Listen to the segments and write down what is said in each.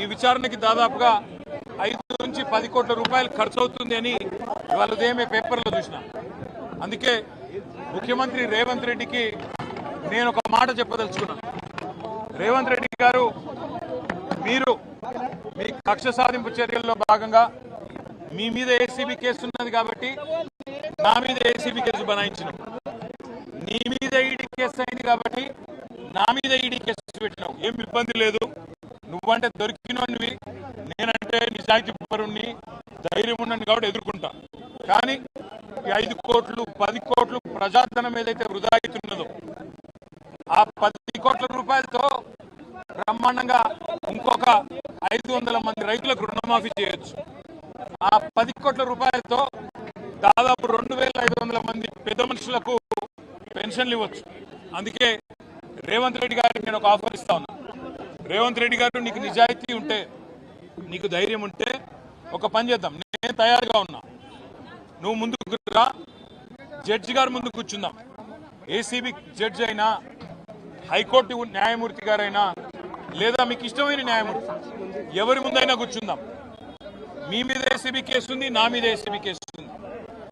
ఈ విచారణకి దాదాపుగా ఐదు నుంచి పది కోట్ల రూపాయలు ఖర్చు అవుతుంది అని ఇవాళ ఉదయమే పేపర్లో చూసిన. అందుకే ముఖ్యమంత్రి రేవంత్ రెడ్డికి నేను ఒక మాట చెప్పదలుచుకున్నాను రేవంత్ రెడ్డి గారు మీరు మీ కక్ష సాధింపు చర్యల్లో భాగంగా మీ మీద ఏసీబీ కేసు ఉన్నది కాబట్టి నా మీద ఏసీబీ కేసు బనాయించినాం. నీ మీద ఈడీ కేసు అయింది కాబట్టి నా మీద ఈడీ కేసు పెట్టినావు ఏం ఇబ్బంది లేదు. నువ్వంటే దొరికినవి నేనంటే నిజాయితీ పరుణ్ణి ధైర్యం ఉన్నాను కాబట్టి ఎదుర్కొంటా. కానీ ఈ ఐదు కోట్లు పది కోట్లు ప్రజాధనం ఏదైతే వృధా అవుతున్నదో ఆ పది కోట్ల రూపాయలతో బ్రహ్మాండంగా ఇంకొక ఐదు వందల మంది రైతులకు రుణమాఫీ చేయొచ్చు. ఆ పది కోట్ల రూపాయలతో దాదాపు రెండు వేల ఐదు వందల మంది పెద్ద మనుషులకు పెన్షన్లు ఇవ్వచ్చు. అందుకే రేవంత్ రెడ్డి గారికి నేను ఒక ఆఫర్ ఇస్తా ఉన్నా. రేవంత్ రెడ్డి గారు నీకు నిజాయితీ ఉంటే నీకు ధైర్యం ఉంటే ఒక పని చేద్దాం. నేను తయారుగా ఉన్నా. నువ్వు ముందుకు రా. జడ్జి గారు ముందు కూర్చుందాం. ఏసీబీ జడ్జి అయినా హైకోర్టు న్యాయమూర్తి గారైనా లేదా మీకు ఇష్టమైన న్యాయమూర్తి ఎవరి ముందైనా కూర్చుందాం. మీ మీద ఏసీబీ కేసు ఉంది నా మీద ఏసీబీ కేసు ఉంది.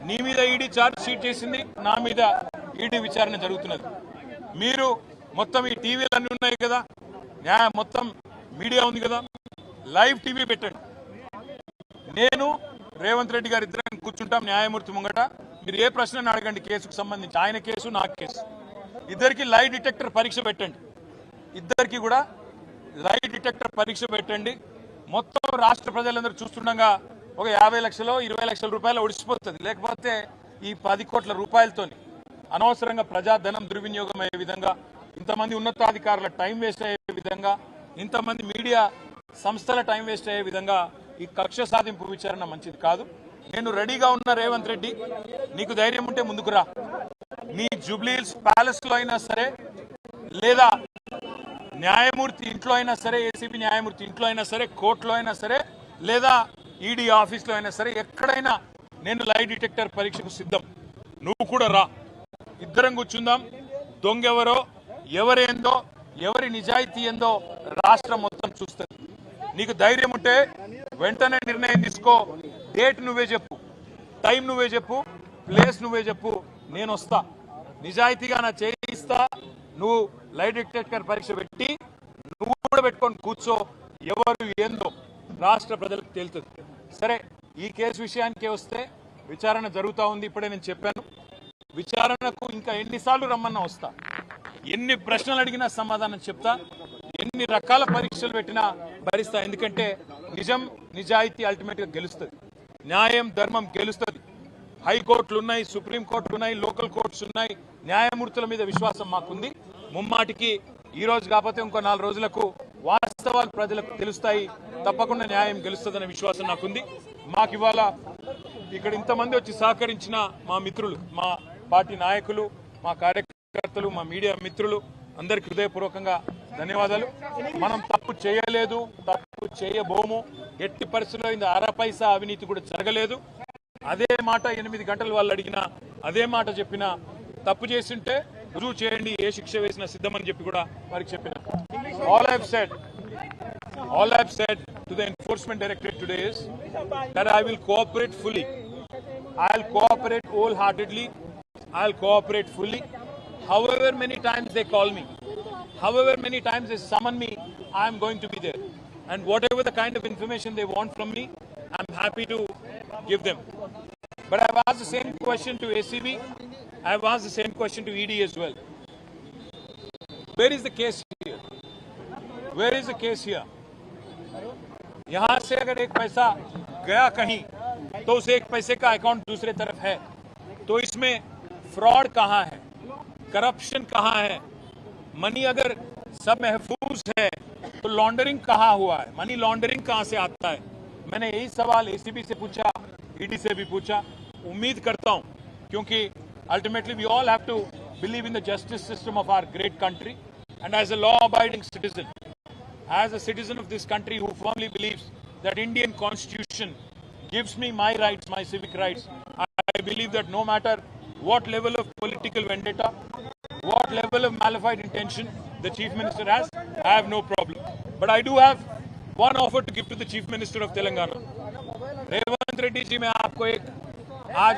నీ మీద ఈడీ ఛార్జ్ షీట్ చేసింది నా మీద ఈడీ విచారణ జరుగుతున్నది. మీరు మొత్తం ఈ టీవీలు అన్నీ ఉన్నాయి కదా న్యాయం మొత్తం మీడియా ఉంది కదా. లైవ్ టీవీ పెట్టండి. నేను రేవంత్ రెడ్డి గారు ఇద్దరం కూర్చుంటాం న్యాయమూర్తి ముంగట. మీరు ఏ ప్రశ్న అడగండి కేసుకు సంబంధించి. ఆయన కేసు నా కేసు. ఇద్దరికి లై డిటెక్టర్ పరీక్ష పెట్టండి. ఇద్దరికి కూడా లై డిటెక్టర్ పరీక్ష పెట్టండి. మొత్తం రాష్ట్ర ప్రజలందరూ చూస్తుండగా ఒక యాభై లక్షలు ఇరవై లక్షల రూపాయలు ఒడిసిపోతుంది. లేకపోతే ఈ పది కోట్ల రూపాయలతోని అనవసరంగా ప్రజాధనం దుర్వినియోగం అయ్యే విధంగా ఇంతమంది ఉన్నతాధికారుల టైం వేస్ట్ అయ్యే విధంగా ఇంతమంది మీడియా సంస్థల టైం వేస్ట్ అయ్యే విధంగా ఈ కక్ష సాధింపు విచారణ మంచిది కాదు. నేను రెడీగా ఉన్న రేవంత్ రెడ్డి నీకు ధైర్యం ఉంటే ముందుకురా నీ జూబ్లీహిల్స్ ప్యాలెస్లో అయినా సరే లేదా న్యాయమూర్తి ఇంట్లో అయినా సరే ఏసీబీ న్యాయమూర్తి ఇంట్లో అయినా సరే కోర్టులో అయినా సరే లేదా ఈడీ ఆఫీస్లో అయినా సరే ఎక్కడైనా నేను లై డిటెక్టర్ పరీక్షకు సిద్ధం. నువ్వు కూడా రా. ఇద్దరం కూర్చుందాం. దొంగెవరో ఎవరేందో ఎవరి నిజాయితీ ఏందో రాష్ట్రం మొత్తం చూస్తుంది. నీకు ధైర్యం ఉంటే వెంటనే నిర్ణయం తీసుకో. డేట్ నువ్వే చెప్పు. టైం నువ్వే చెప్పు. ప్లేస్ నువ్వే చెప్పు. నేను వస్తా. నిజాయితీగా నా చేయిస్తా నువ్వు లైట్ డిటెక్టర్ పరీక్ష పెట్టి నువ్వు కూడా పెట్టుకొని కూర్చో. ఎవరు ఏందో రాష్ట్ర ప్రజలకు తేలుతుంది సరే ఈ కేసు విషయానికే వస్తే విచారణ జరుగుతూ ఉంది. ఇప్పుడే నేను చెప్పాను. విచారణకు ఇంకా ఎన్నిసార్లు రమ్మన్నా వస్తా. ఎన్ని ప్రశ్నలు అడిగినా సమాధానం చెప్తా ఎన్ని రకాల పరీక్షలు పెట్టినా భరిస్తా. ఎందుకంటే నిజం నిజాయితీ అల్టిమేట్గా గెలుస్తుంది. న్యాయం ధర్మం గెలుస్తుంది. హైకోర్టులు ఉన్నాయి సుప్రీం కోర్టులు ఉన్నాయి లోకల్ కోర్ట్స్ ఉన్నాయి న్యాయమూర్తుల మీద విశ్వాసం మాకుంది. ముమ్మాటికి ఈ రోజు కాకపోతే ఇంకో నాలుగు రోజులకు వాస్తవాలు ప్రజలకు తెలుస్తాయి. తప్పకుండా న్యాయం గెలుస్తుందనే విశ్వాసం నాకుంది. మాకు ఇవాళ ఇక్కడ ఇంతమంది వచ్చి సహకరించిన మా మిత్రులు మా పార్టీ నాయకులు మా కార్యకర్తలు మా మీడియా మిత్రులు అందరికి హృదయపూర్వకంగా ధన్యవాదాలు. మనం తప్పు చేయలేదు తప్పు చేయబోము. ఎట్టి పరిస్థితుల్లో ఇంత అర పైసా అవినీతి కూడా జరగలేదు. అదే మాట ఎనిమిది గంటలు వాళ్ళు అడిగినా అదే మాట చెప్పినా తప్పు చేసింటే రుజువు చేయండి ఏ శిక్ష వేసినా సిద్ధమని చెప్పి కూడా వారికి చెప్పిన. All I've said all I've said to the enforcement that I will cooperate fully I will cooperate wholeheartedly I will cooperate fully However many times they call me, however many times they summon me, I'm going to be there. And whatever the kind of information they want from me, I'm happy to give them. But I've asked the same question to ACB. I've asked the same question to ED as well. Where is the case here? Where is the case here? यहाँ से अगर एक पैसा गया कहीं तो उस एक पैसे का अकाउंट दूसरे तरफ है तो इसमें फ्रॉड कहाँ है करप्शन कहाँ है? मनी अगर सब महफूज है तो लॉन्डरिंग कहाँ हुआ है? मनी लॉन्डरिंग कहाँ से आता है? मैंने यही सवाल एसीबी से पूछा ईडी से भी पूछा। उम्मीद करता हूँ क्योंकि ultimately we all have to believe in the justice system of our great country and as a law abiding citizen as a citizen of this country who firmly believes that Indian constitution gives me my rights, my civic rights, I believe that no matter what level of political vendetta, what level of malified intention the chief minister has, I have no problem. But I do have one offer to gift the chief minister of Telangana Revanth Reddy ji मैं आपको एक